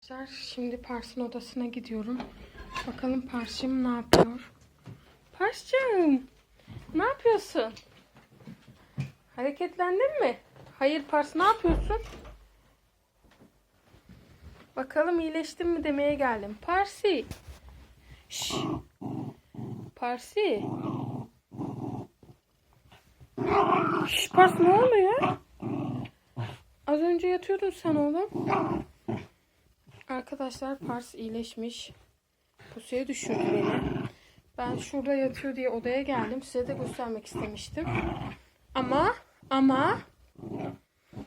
Arkadaşlar şimdi Pars'ın odasına gidiyorum. Bakalım Pars'cığım ne yapıyor? Pars'cığım ne yapıyorsun? Hareketlendin mi? Hayır Pars ne yapıyorsun? Bakalım iyileştin mi demeye geldim. Parsi. Şş. Parsi. Şş, Pars ne oluyor? Az önce yatıyordun sen oğlum. Arkadaşlar Pars iyileşmiş. Pusuya düşürdü beni. Ben şurada yatıyor diye odaya geldim. Size de göstermek istemiştim. Ama ama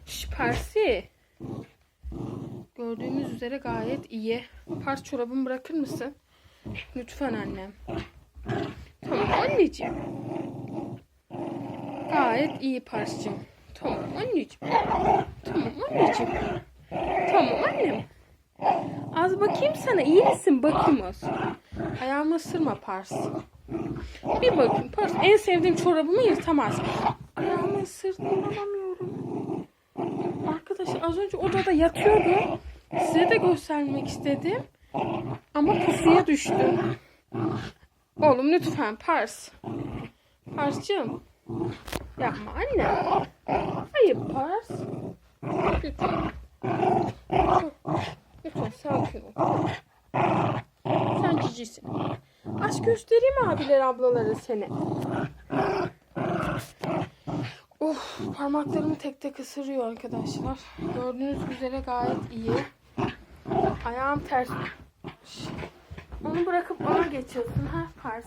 Şş, Parsi gördüğümüz üzere gayet iyi. Pars çorabımı bırakır mısın? Lütfen annem. Tamam anneciğim. Gayet iyi Pars'cığım. Tamam anneciğim. Tamam anneciğim. Tamam annem. Az bakayım sana iyi misin bakayım az. Ayağımı ısırma Pars. Bir bakayım Pars en sevdiğim çorabımı yırtamaz. Ayağımı ısırdı inanamıyorum. Arkadaşlar az önce odada yatıyordu. Size de göstermek istedim. Ama pusuya düştüm. Oğlum lütfen Pars. Pars'cığım. Yapma anne. Hayır Pars. Lütfen. Lütfen sakin ol. Sen cicisin. Aç göstereyim abiler ablaları seni. Of parmaklarımı tek tek ısırıyor arkadaşlar. Gördüğünüz üzere gayet iyi. Ayağım ters. Onu bırakıp ona geçiyorsun ha Pars.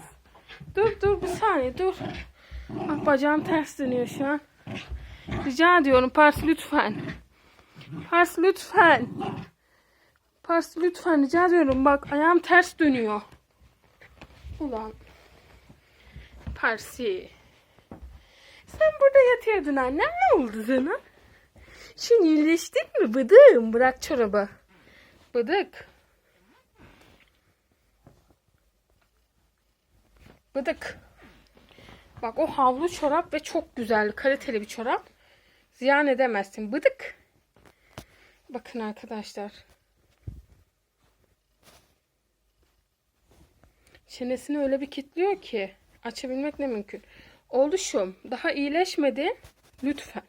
Dur dur bir saniye dur. Ah, bacağım ters dönüyor şu an. Rica ediyorum Pars lütfen. Pars lütfen. Pars lütfen rica ediyorum bak ayağım ters dönüyor. Ulan. Parsi. Sen burada yatıyordun annem ne oldu sana? Şimdi iyileştin mi bıdığım? Bırak çorabı. Bıdık. Bıdık. Bak o havlu çorap ve çok güzel kaliteli bir çorap. Ziyan edemezsin. Bıdık. Bakın arkadaşlar. Çenesini öyle bir kilitliyor ki açabilmek ne mümkün. Oluşum daha iyileşmedi. Lütfen.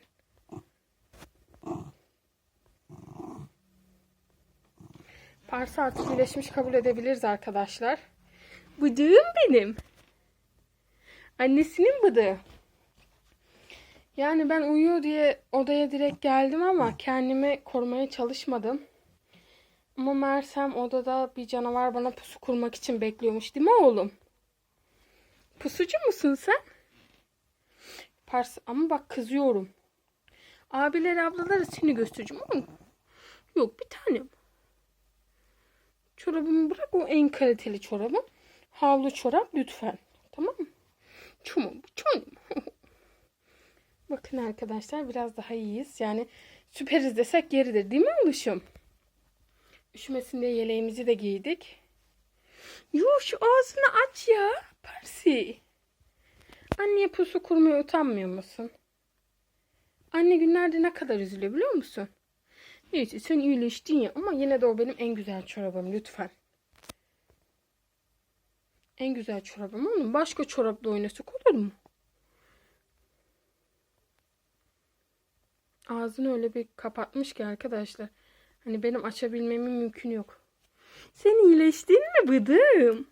Parsa artık iyileşmiş kabul edebiliriz arkadaşlar. Bıdığım benim. Annesinin bıdığı. Yani ben uyuyor diye odaya direkt geldim ama kendimi korumaya çalışmadım. Ama Mersem odada bir canavar bana pusu kurmak için bekliyormuş değil mi oğlum? Pusucu musun sen? Pars ama bak kızıyorum. Abiler ablaları seni göstereceğim oğlum. Yok bir tanem. Çorabımı bırak o en kaliteli çorabım. Havlu çorap lütfen. Tamam mı? Tamam tamam. Bakın arkadaşlar biraz daha iyiyiz. Yani süperiz desek yeridir değil mi oluşum? Üşümesin diye yeleğimizi de giydik. Yuh şu ağzını aç ya. Persi. Anneye pusu kurmaya utanmıyor musun? Anne günlerde ne kadar üzülüyor biliyor musun? Neyse sen iyileştin ya ama yine de o benim en güzel çorabım lütfen. En güzel çorabım oğlum. Başka çorapla oynasak olur mu? Ağzını öyle bir kapatmış ki arkadaşlar. Hani benim açabilmemin mümkün yok. Sen iyileştin mi bıdım?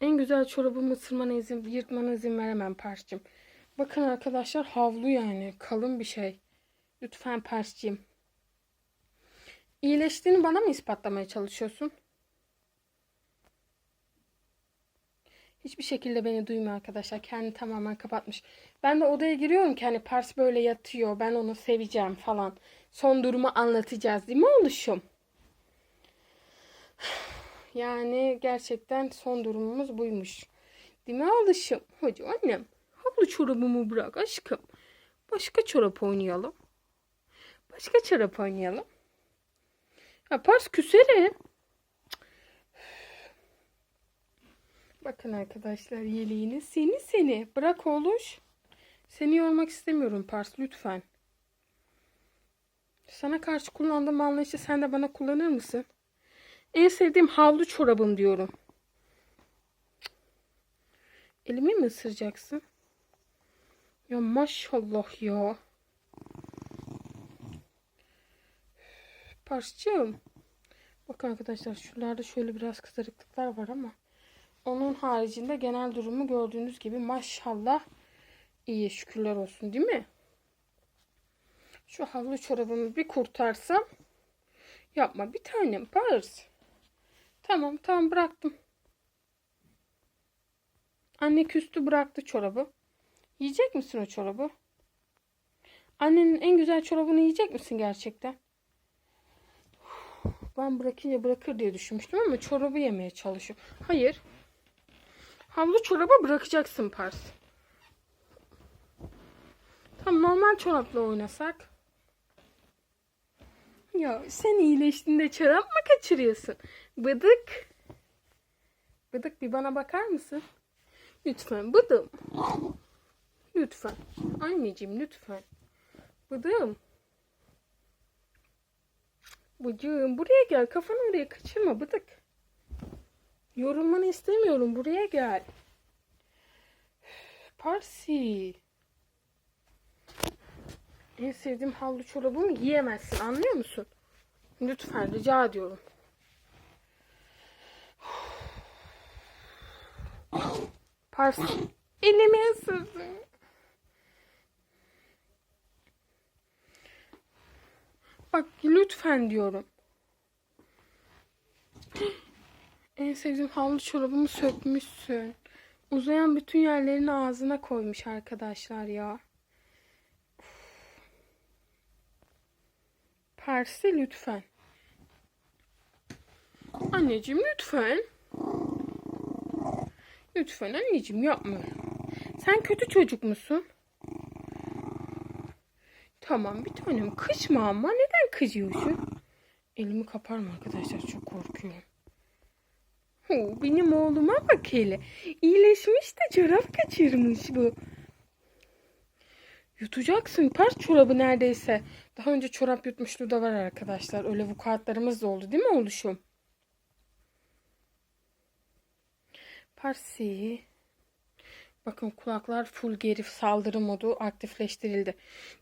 En güzel çorabımı ısırmana izin, yırtmana izin veremem Pers'cim. Bakın arkadaşlar havlu yani. Kalın bir şey. Lütfen Pers'cim. İyileştiğini bana mı ispatlamaya çalışıyorsun? Hiçbir şekilde beni duymuyor arkadaşlar. Kendi tamamen kapatmış. Ben de odaya giriyorum ki hani Pars böyle yatıyor. Ben onu seveceğim falan. Son durumu anlatacağız değil mi oluşum? Yani gerçekten son durumumuz buymuş. Değil mi oluşum? Hadi annem. Havlu çorabımı bırak aşkım. Başka çorap oynayalım. Başka çorap oynayalım. Ya Pars küserim. Bakın arkadaşlar yeleğini. Seni seni. Bırak oluş. Seni yormak istemiyorum Pars lütfen. Sana karşı kullandığım anlayışı sen de bana kullanır mısın? En sevdiğim havlu çorabım diyorum. Elimi mi ısıracaksın? Ya maşallah ya. Parsçığım. Bakın arkadaşlar şuralarda şöyle biraz kızarıklıklar var ama onun haricinde genel durumu gördüğünüz gibi maşallah iyi şükürler olsun değil mi? Şu havlu çorabımı bir kurtarsam yapma bir tanem Pars. Tamam tamam bıraktım. Anne küstü bıraktı çorabı. Yiyecek misin o çorabı? Annenin en güzel çorabını yiyecek misin gerçekten? Ben bırakınca bırakır diye düşünmüştüm ama çorabı yemeye çalışıyor. Hayır. Havlu çorabı bırakacaksın Pars. Tam normal çorapla oynasak. Ya sen iyileştiğinde çorap mı kaçırıyorsun? Bıdık. Bıdık bir bana bakar mısın? Lütfen bıdım. Lütfen. Anneciğim lütfen. Bıdım. Bıcığım buraya gel. Kafanı oraya kaçırma bıdık. Yorulmanı istemiyorum. Buraya gel. Parsi. En sevdiğim havlu çorabımı giyemezsin. Anlıyor musun? Lütfen rica ediyorum. Parsi. Elimi ısırdın. Bak lütfen diyorum. En sevdiğim havlu çorabımı sökmüşsün. Uzayan bütün yerlerini ağzına koymuş arkadaşlar ya. Persi lütfen. Anneciğim lütfen. Lütfen anneciğim yapma. Sen kötü çocuk musun? Tamam bir tanem kızma ama neden kızıyorsun? Elimi kaparım arkadaşlar çok korkuyorum. Hu, benim oğluma bak hele. İyileşmiş de çorap kaçırmış bu. Yutacaksın pert çorabı neredeyse. Daha önce çorap yutmuşluğu da var arkadaşlar. Öyle vukuatlarımız da oldu değil mi oluşum? Parsi. Bakın kulaklar full geri saldırı modu aktifleştirildi.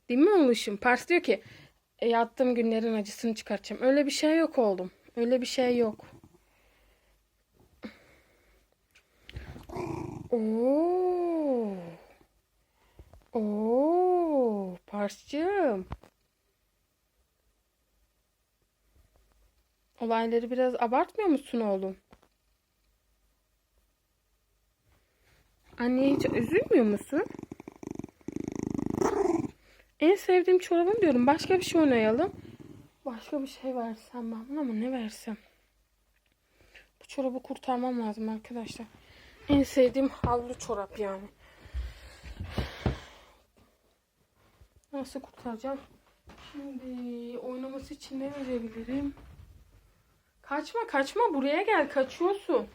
Değil mi oluşum? Pars diyor ki e, yattığım günlerin acısını çıkartacağım. Öyle bir şey yok oğlum. Öyle bir şey yok. Oo. Oo, Pars'cığım. Olayları biraz abartmıyor musun oğlum? Anneye hiç üzülmüyor musun? En sevdiğim çorabım diyorum. Başka bir şey oynayalım. Başka bir şey versem ben buna ama ne versem? Bu çorabı kurtarmam lazım arkadaşlar. En sevdiğim havlu çorap yani. Nasıl kurtaracağım? Şimdi oynaması için ne verebilirim? Kaçma kaçma buraya gel kaçıyorsun.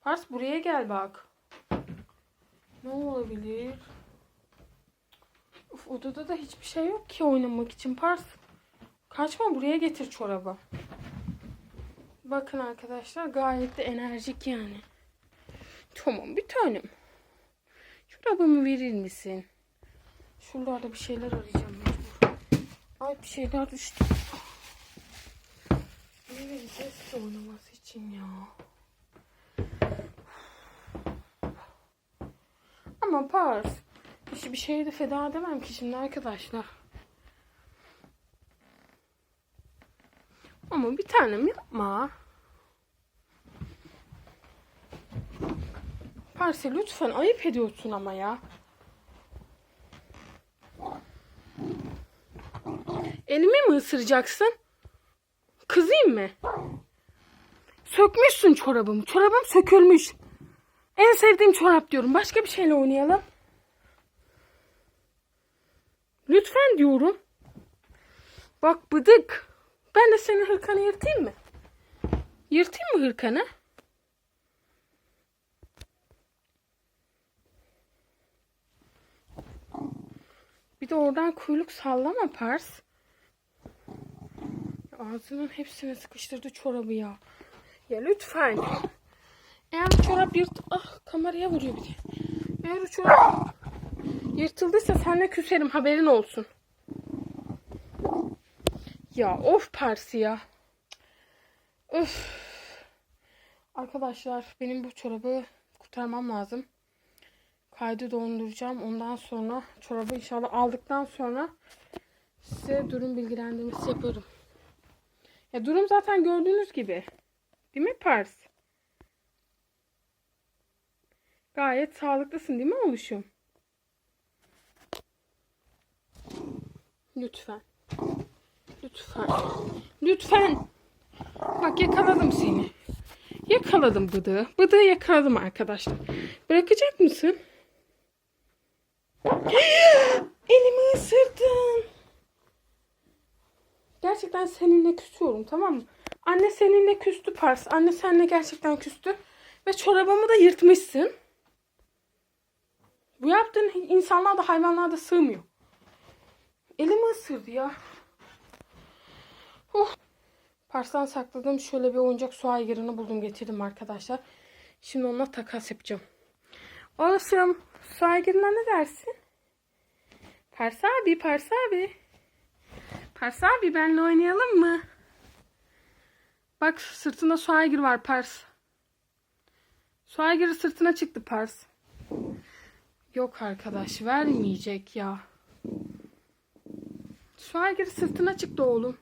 Pars buraya gel bak. Ne olabilir? Uf, odada da hiçbir şey yok ki oynamak için Pars. Kaçma buraya getir çorabı. Bakın arkadaşlar gayet de enerjik yani. Tamam bir tanem. Çorabımı verir misin? Şuralarda bir şeyler arayacağım mecbur. Ay bir şeyler düştü. Ne vereceğiz ki oynaması için ya? Ama Pars. Hiç bir şeye de feda edemem ki şimdi arkadaşlar. Ama bir tanem yapma. Parse lütfen ayıp ediyorsun ama ya. Elimi mi ısıracaksın? Kızayım mı? Sökmüşsün çorabımı. Çorabım sökülmüş. En sevdiğim çorap diyorum. Başka bir şeyle oynayalım. Lütfen diyorum. Bak bıdık. Ben de senin hırkanı yırtayım mı? Yırtayım mı hırkanı? Bir de oradan kuyruk sallama Pars. Ağzının hepsine sıkıştırdı çorabı ya. Ya lütfen. Eğer çorap yırt... Ah kameraya vuruyor bir de. Eğer çorap yırtıldıysa seninle küserim haberin olsun. Ya of Persi ya. Öf. Arkadaşlar benim bu çorabı kurtarmam lazım. Kaydı donduracağım. Ondan sonra çorabı inşallah aldıktan sonra size durum bilgilendirmesi yaparım. Ya durum zaten gördüğünüz gibi. Değil mi Pars? Gayet sağlıklısın değil mi oluşum? Lütfen. Lütfen. Lütfen. Bak yakaladım seni. Yakaladım bıdığı. Bıdığı yakaladım arkadaşlar. Bırakacak mısın? Elimi ısırdın. Gerçekten seninle küsüyorum tamam mı? Anne seninle küstü Pars. Anne seninle gerçekten küstü. Ve çorabımı da yırtmışsın. Bu yaptığın insanlar da hayvanlar da sığmıyor. Elimi ısırdı ya. Oh. Pars'tan sakladığım şöyle bir oyuncak su aygırını buldum getirdim arkadaşlar. Şimdi onunla takas yapacağım. Oğlum su aygırına ne dersin? Pars abi, Pars abi. Pars abi benimle oynayalım mı? Bak sırtında su aygırı var Pars. Su aygırı sırtına çıktı Pars. Yok arkadaş vermeyecek ya. Su aygırı sırtına çıktı oğlum.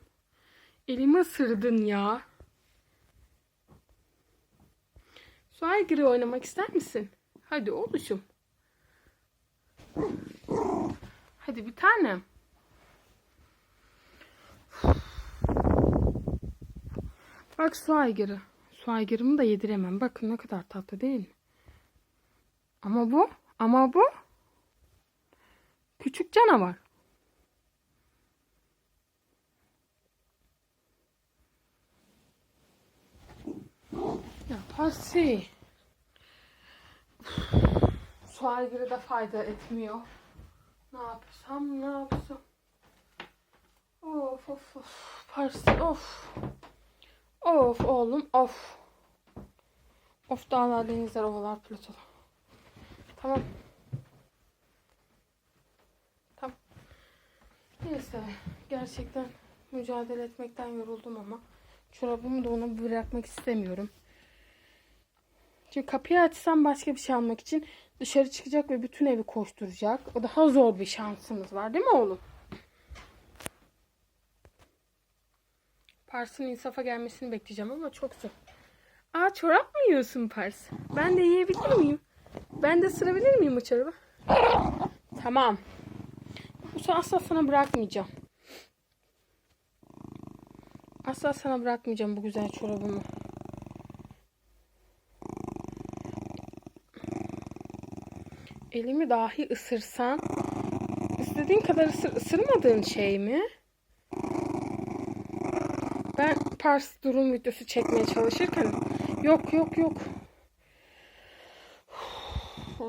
Elimi ısırdın ya. Su aygırı oynamak ister misin? Hadi oğluşum. Hadi bir tanem. Bak su aygırı. Su aygırımı da yediremem. Bakın ne kadar tatlı değil mi? Ama bu, ama bu küçük canavar. Ya Parsi. Su aygırı da fayda etmiyor. Ne yapsam ne yapsam. Of of of. Parsi of. Of oğlum of. Of dağlar, denizler, ovalar, platolar. Tamam. Tamam. Neyse. Gerçekten mücadele etmekten yoruldum ama çorabımı da ona bırakmak istemiyorum. Çünkü kapıyı açsam başka bir şey almak için dışarı çıkacak ve bütün evi koşturacak. O daha zor bir şansımız var değil mi oğlum? Pars'ın insafa gelmesini bekleyeceğim ama çok zor. Aa çorap mı yiyorsun Pars? Ben de yiyebilir miyim? Ben de ısırabilir miyim o çorabı? Tamam. Bu sefer asla sana bırakmayacağım. Asla sana bırakmayacağım bu güzel çorabımı. Elimi dahi ısırsan istediğin kadar ısır, ısırmadığın şey mi? Ben Pars durum videosu çekmeye çalışırken yok yok yok.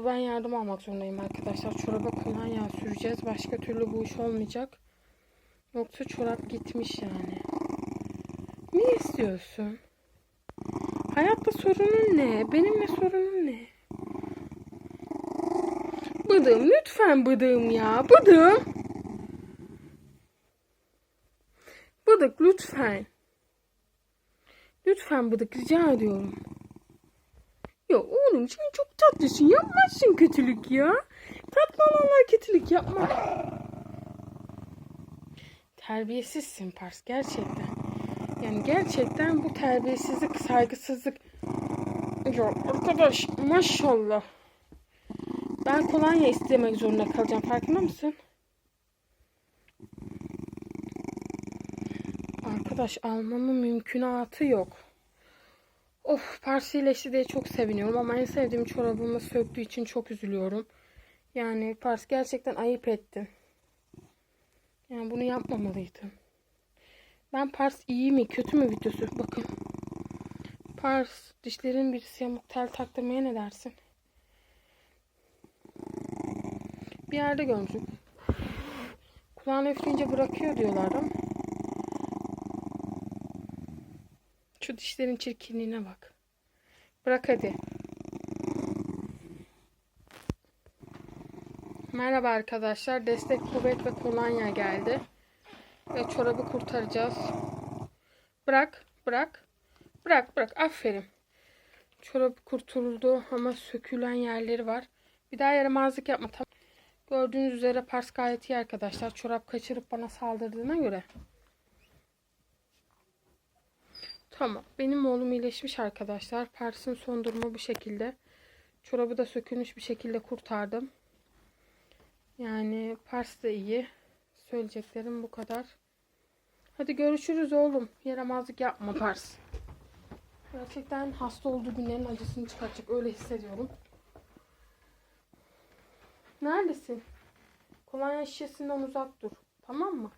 Ben yardım almak zorundayım arkadaşlar. Çoraba kolonya süreceğiz. Başka türlü bu iş olmayacak. Yoksa çorap gitmiş yani. Ne istiyorsun? Hayatta sorunun ne? Benimle sorunun ne? Bıdım lütfen bıdım ya. Bıdım. Bıdık lütfen. Lütfen bıdık rica ediyorum. Ya oğlum sen çok tatlısın. Yapmazsın kötülük ya. Tatlı olanlar kötülük yapma. Terbiyesizsin Pars gerçekten. Yani gerçekten bu terbiyesizlik, saygısızlık. Ya arkadaş maşallah. Ben kolonya istemek zorunda kalacağım. Farkında mısın? Arkadaş almamın mümkünatı yok. Of Pars diye çok seviniyorum ama en sevdiğim çorabımı söktüğü için çok üzülüyorum. Yani Pars gerçekten ayıp ettin. Yani bunu yapmamalıydın. Ben Pars iyi mi kötü mü videosu bakın. Pars dişlerin birisi yamuk tel taktırmaya ne dersin? Bir yerde görmüşüm. Kulağını üfleyince bırakıyor diyorlar ama. Şu dişlerin çirkinliğine bak. Bırak hadi. Merhaba arkadaşlar. Destek kuvvet ve kolonya geldi. Ve çorabı kurtaracağız. Bırak, bırak. Bırak, bırak. Aferin. Çorabı kurtuldu ama sökülen yerleri var. Bir daha yaramazlık yapma. Tamam. Gördüğünüz üzere Pars gayet iyi arkadaşlar. Çorap kaçırıp bana saldırdığına göre. Tamam. Benim oğlum iyileşmiş arkadaşlar. Pars'ın son durumu bu şekilde. Çorabı da sökülmüş bir şekilde kurtardım. Yani Pars da iyi. Söyleyeceklerim bu kadar. Hadi görüşürüz oğlum. Yaramazlık yapma Pars. Gerçekten hasta olduğu günlerin acısını çıkartacak. Öyle hissediyorum. Neredesin? Kolonya şişesinden uzak dur. Tamam mı?